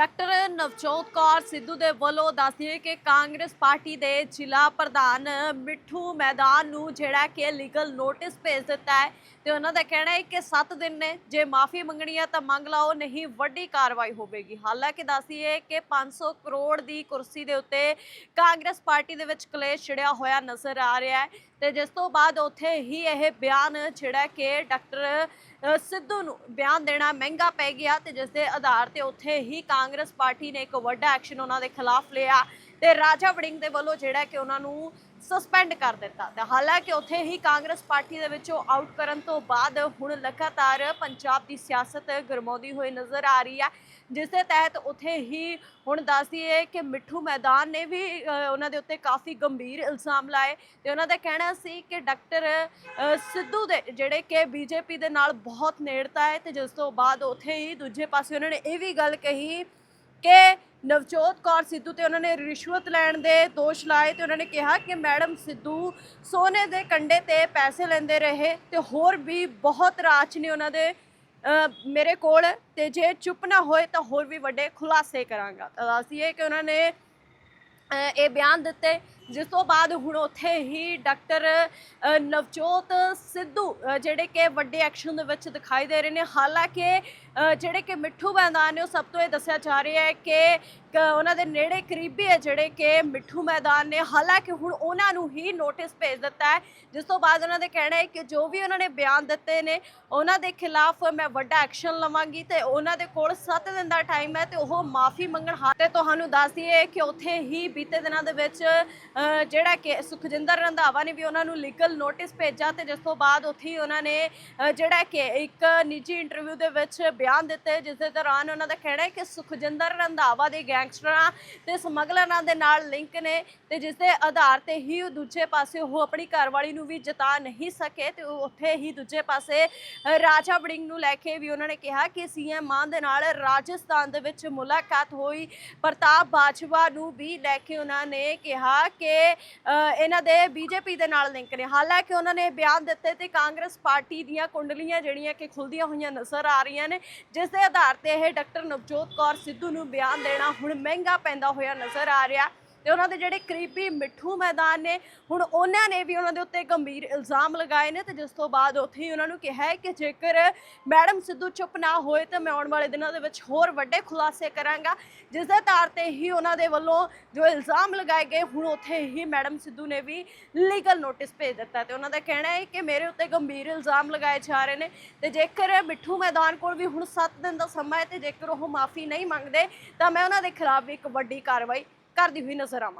Doctor Navjot Kaur Sidhu ਦੇ ਵੱਲੋਂ ਦੱਸਦੀਏ ਕਿ ਕਾਂਗਰਸ ਪਾਰਟੀ ਦੇ ਜ਼ਿਲ੍ਹਾ ਪ੍ਰਧਾਨ ਮਿੱਠੂ ਮੈਦਾਨ ਨੂੰ ਜਿਹੜਾ ਕਿ ਲੀਗਲ ਨੋਟਿਸ ਭੇਜ ਦਿੱਤਾ ਹੈ ਤੇ ਉਹਨਾਂ ਦਾ ਕਹਿਣਾ ਹੈ ਕਿ 7 ਦਿਨ ਨੇ, ਜੇ ਮਾਫੀ ਮੰਗਣੀ ਹੈ ਤਾਂ ਮੰਗ ਲਓ, ਨਹੀਂ ਵੱਡੀ ਕਾਰਵਾਈ ਹੋਵੇਗੀ। ਹਾਲਾਂਕਿ ਦੱਸਿਏ ਕਿ 500 ਕਰੋੜ ਦੀ ਕੁਰਸੀ ਦੇ ਉੱਤੇ ਕਾਂਗਰਸ ਪਾਰਟੀ ਦੇ ਵਿੱਚ ਕਲੇਸ਼ ਛਿੜਿਆ ਹੋਇਆ ਨਜ਼ਰ ਆ ਰਿਹਾ ਹੈ। ਤੇ ਜਿਸ ਤੋਂ ਬਾਅਦ ਉੱਥੇ ਹੀ ਇਹ ਬਿਆਨ ਜਿਹੜਾ ਕਿ ਡਾਕਟਰ ਸਿੱਧੂ ਨੂੰ ਬਿਆਨ ਦੇਣਾ ਮਹਿੰਗਾ ਪੈ ਗਿਆ ਤੇ ਜਿਸ ਦੇ ਆਧਾਰ ਤੇ ਉੱਥੇ ਹੀ ਕਾਂਗਰਸ ਪਾਰਟੀ ਨੇ ਇੱਕ ਵੱਡਾ ਐਕਸ਼ਨ ਉਹਨਾਂ ਦੇ ਖਿਲਾਫ ਲਿਆ। ਤੇ ਰਾਜਾ ਵੜਿੰਗ ਦੇ ਵੱਲੋਂ ਜਿਹੜਾ ਕਿ ਉਹਨਾਂ ਨੂੰ ਸਸਪੈਂਡ ਕਰ ਦਿੱਤਾ। ਤੇ ਹਾਲਾਂਕਿ ਉੱਥੇ ਹੀ ਕਾਂਗਰਸ ਪਾਰਟੀ ਦੇ ਵਿੱਚੋਂ ਆਊਟ ਕਰਨ ਤੋਂ ਬਾਅਦ ਹੁਣ ਲਗਾਤਾਰ ਪੰਜਾਬ ਦੀ ਸਿਆਸਤ ਗਰਮਾਉਂਦੀ ਹੋਈ ਨਜ਼ਰ ਆ ਰਹੀ ਹੈ। ਜਿਸ ਦੇ ਤਹਿਤ ਉੱਥੇ ਹੀ ਹੁਣ ਦੱਸਦੀ ਹੈ ਕਿ ਮਿੱਠੂ ਮੈਦਾਨ ਨੇ ਵੀ ਉਹਨਾਂ ਦੇ ਉੱਤੇ ਕਾਫੀ ਗੰਭੀਰ ਇਲਜ਼ਾਮ ਲਾਏ ਤੇ ਉਹਨਾਂ ਦਾ ਕਹਿਣਾ ਸੀ ਕਿ ਡਾਕਟਰ ਸਿੱਧੂ ਦੇ ਜਿਹੜੇ ਕਿ ਬੀਜੇਪੀ ਦੇ ਨਾਲ ਬਹੁਤ ਨੇੜਤਾ ਹੈ ਤੇ ਜਿਸ ਤੋਂ ਬਾਅਦ ਉੱਥੇ ਹੀ ਦੂਜੇ ਪਾਸੇ ਉਹਨਾਂ ਨੇ ਇਹ ਵੀ ਗੱਲ ਕਹੀ ਕਿ ਨਵਜੋਤ ਕੌਰ ਸਿੱਧੂ ਤੇ ਉਹਨਾਂ ਨੇ ਰਿਸ਼ਵਤ ਲੈਣ ਦੇ ਦੋਸ਼ ਲਾਏ ਤੇ ਉਹਨਾਂ ਨੇ ਕਿਹਾ ਕਿ ਮੈਡਮ ਸਿੱਧੂ ਸੋਨੇ ਦੇ ਕੰਡੇ ਤੇ ਪੈਸੇ ਲੈਂਦੇ ਰਹੇ ਤੇ ਹੋਰ ਵੀ ਬਹੁਤ ਰਾਜ ਨੇ ਉਹਨਾਂ ਦੇ ਮੇਰੇ ਕੋਲ ਤੇ ਜੇ ਚੁੱਪ ਨਾ ਹੋਏ ਤਾਂ ਹੋਰ ਵੀ ਵੱਡੇ ਖੁਲਾਸੇ ਕਰਾਂਗਾ। ਤਾਂ ਦੱਸਦੀਏ ਕਿ ਉਹਨਾਂ ਨੇ ਇਹ ਬਿਆਨ ਦਿੱਤੇ ਜਿਸ ਤੋਂ ਬਾਅਦ ਹੁਣ ਉੱਥੇ ਹੀ ਡਾਕਟਰ ਨਵਜੋਤ ਸਿੱਧੂ ਜਿਹੜੇ ਕਿ ਵੱਡੇ ਐਕਸ਼ਨ ਦੇ ਵਿੱਚ ਦਿਖਾਈ ਦੇ ਰਹੇ ਨੇ। ਹਾਲਾਂਕਿ ਜਿਹੜੇ ਕਿ ਮਿੱਠੂ ਮੈਦਾਨ ਨੇ, ਉਹ ਸਭ ਤੋਂ ਇਹ ਦੱਸਿਆ ਜਾ ਰਿਹਾ ਹੈ ਕਿ, ਕ- ਉਹਨਾਂ ਦੇ ਨੇੜੇ ਕਰੀਬੀ ਹੈ ਜਿਹੜੇ ਕਿ ਮਿੱਠੂ ਮੈਦਾਨ ਨੇ। ਹਾਲਾਂਕਿ ਹੁਣ ਉਹਨਾਂ ਨੂੰ ਹੀ ਨੋਟਿਸ ਭੇਜ ਦਿੱਤਾ ਹੈ, ਜਿਸ ਤੋਂ ਬਾਅਦ ਉਹਨਾਂ ਦੇ ਕਹਿਣਾ ਹੈ ਕਿ ਜੋ ਵੀ ਉਹਨਾਂ ਨੇ ਬਿਆਨ ਦਿੱਤੇ ਨੇ, ਉਹਨਾਂ ਦੇ ਖਿਲਾਫ ਮੈਂ ਵੱਡਾ ਐਕਸ਼ਨ ਲਵਾਂਗੀ ਤੇ ਉਹਨਾਂ ਦੇ ਕੋਲ 7 ਦਿਨ ਦਾ ਟਾਈਮ ਹੈ ਤੇ ਉਹ ਮਾਫੀ ਮੰਗਣ। ਹਾਂ ਤੇ ਤੁਹਾਨੂੰ ਦੱਸ ਦਈਏ ਕਿ ਉੱਥੇ ਹੀ ਬੀਤੇ ਦਿਨਾਂ ਦੇ ਵਿੱਚ ਜਿਹੜਾ ਕਿ ਸੁਖਜਿੰਦਰ ਰੰਧਾਵਾ ਨੇ ਵੀ ਉਹਨਾਂ ਨੂੰ ਲੀਗਲ ਨੋਟਿਸ ਭੇਜਿਆ ਤੇ ਜਿਸ ਤੋਂ ਬਾਅਦ ਉੱਥੇ ਹੀ ਉਹਨਾਂ ਨੇ ਜਿਹੜਾ ਕਿ ਇੱਕ ਨਿੱਜੀ ਇੰਟਰਵਿਊ ਦੇ ਵਿੱਚ ਬਿਆਨ ਦਿੱਤੇ, ਜਿਸ ਦੇ ਦੌਰਾਨ ਉਹਨਾਂ ਦਾ ਕਹਿਣਾ ਹੈ ਕਿ ਸੁਖਜਿੰਦਰ ਰੰਧਾਵਾ ਦੇ ਗੈਂਗਸਟਰਾਂ ਤੇ ਸਮਗਲਰਾਂ ਦੇ ਨਾਲ ਲਿੰਕ ਨੇ ਤੇ ਜਿਸ ਦੇ ਆਧਾਰ ਤੇ ਹੀ ਉਹ ਦੂਜੇ ਪਾਸੇ ਉਹ ਆਪਣੀ ਘਰਵਾਲੀ ਨੂੰ ਵੀ ਜਤਾ ਨਹੀਂ ਸਕੇ ਤੇ ਉੱਥੇ ਹੀ ਦੂਜੇ ਪਾਸੇ ਰਾਜਾ ਵੜਿੰਗ ਨੂੰ ਲੈ ਕੇ ਵੀ ਉਹਨਾਂ ਨੇ ਕਿਹਾ ਕਿ ਸੀਐਮ ਮਾਨ ਦੇ ਨਾਲ ਰਾਜਸਥਾਨ ਦੇ ਵਿੱਚ ਮੁਲਾਕਾਤ ਹੋਈ। ਪ੍ਰਤਾਪ ਬਾਜਵਾ ਨੂੰ ਵੀ ਲੈ ਕੇ ਉਹਨਾਂ ਨੇ ਕਿਹਾ ਕਿ ਅ, ਇਹਨਾਂ ਦੇ ਬੀਜੇਪੀ ਦੇ ਨਾਲ ਲਿੰਕ ਨੇ। ਹਾਲਾਂਕਿ ਉਹਨਾਂ ਨੇ ਬਿਆਨ ਦਿੱਤੇ ਤੇ ਕਾਂਗਰਸ ਪਾਰਟੀ ਦੀਆਂ ਕੁੰਡਲੀਆਂ ਜਿਹੜੀਆਂ ਕਿ ਖੁੱਲਦੀਆਂ ਹੋਈਆਂ ਨਜ਼ਰ ਆ ਰਹੀਆਂ ਨੇ ਜਿਸ ਦੇ ਆਧਾਰ ਤੇ ਇਹ ਡਾਕਟਰ ਨਵਜੋਤ ਕੌਰ ਸਿੱਧੂ ਨੂੰ ਬਿਆਨ ਦੇਣਾ ਹੁਣ ਮਹਿੰਗਾ ਪੈਂਦਾ ਹੋਇਆ ਨਜ਼ਰ ਆ ਰਿਹਾ। ਤੇ ਉਹਨਾਂ ਦੇ ਜਿਹੜੇ ਕਰੀਬੀ ਮਿੱਠੂ ਮੈਦਾਨ ਨੇ, ਹੁਣ ਉਹਨਾਂ ਨੇ ਵੀ ਉਹਨਾਂ ਦੇ ਉੱਤੇ ਗੰਭੀਰ ਇਲਜ਼ਾਮ ਲਗਾਏ ਨੇ ਤੇ ਜਿਸ ਤੋਂ ਬਾਅਦ ਉੱਥੇ ਹੀ ਉਹਨਾਂ ਨੂੰ ਕਿਹਾ ਹੈ ਕਿ ਜੇਕਰ ਮੈਡਮ ਸਿੱਧੂ ਚੁੱਪ ਨਾ ਹੋਏ ਤਾਂ ਮੈਂ ਆਉਣ ਵਾਲੇ ਦਿਨਾਂ ਦੇ ਵਿੱਚ ਹੋਰ ਵੱਡੇ ਖੁਲਾਸੇ ਕਰਾਂਗਾ। ਜਿਸ ਦੇ ਤਾਰ ਤੇ ਹੀ ਉਹਨਾਂ ਦੇ ਵੱਲੋਂ ਜੋ ਇਲਜ਼ਾਮ ਲਗਾਏ ਗਏ, ਹੁਣ ਉੱਥੇ ਹੀ ਮੈਡਮ ਸਿੱਧੂ ਨੇ ਵੀ ਲੀਗਲ ਨੋਟਿਸ ਭੇਜ ਦਿੱਤਾ ਤੇ ਉਹਨਾਂ ਦਾ ਕਹਿਣਾ ਹੈ ਕਿ ਮੇਰੇ ਉੱਤੇ ਗੰਭੀਰ ਇਲਜ਼ਾਮ ਲਗਾਏ ਜਾ ਰਹੇ ਨੇ ਤੇ ਜੇਕਰ ਮਿੱਠੂ ਮੈਦਾਨ ਕੋਲ ਵੀ ਹੁਣ 7 ਦਿਨ ਦਾ ਸਮਾਂ ਹੈ ਤੇ ਜੇਕਰ ਉਹ ਮਾਫੀ ਨਹੀਂ ਮੰਗਦੇ, ਤਾਂ ਮੈਂ ਉਹਨਾਂ ਦੇ ਖਿਲਾਫ ਵੀ ਇੱਕ ਵੱਡੀ ਕਾਰਵਾਈ ਕਰਦੀ ਹੋਈ ਨਜ਼ਰ ਆਵਾਂ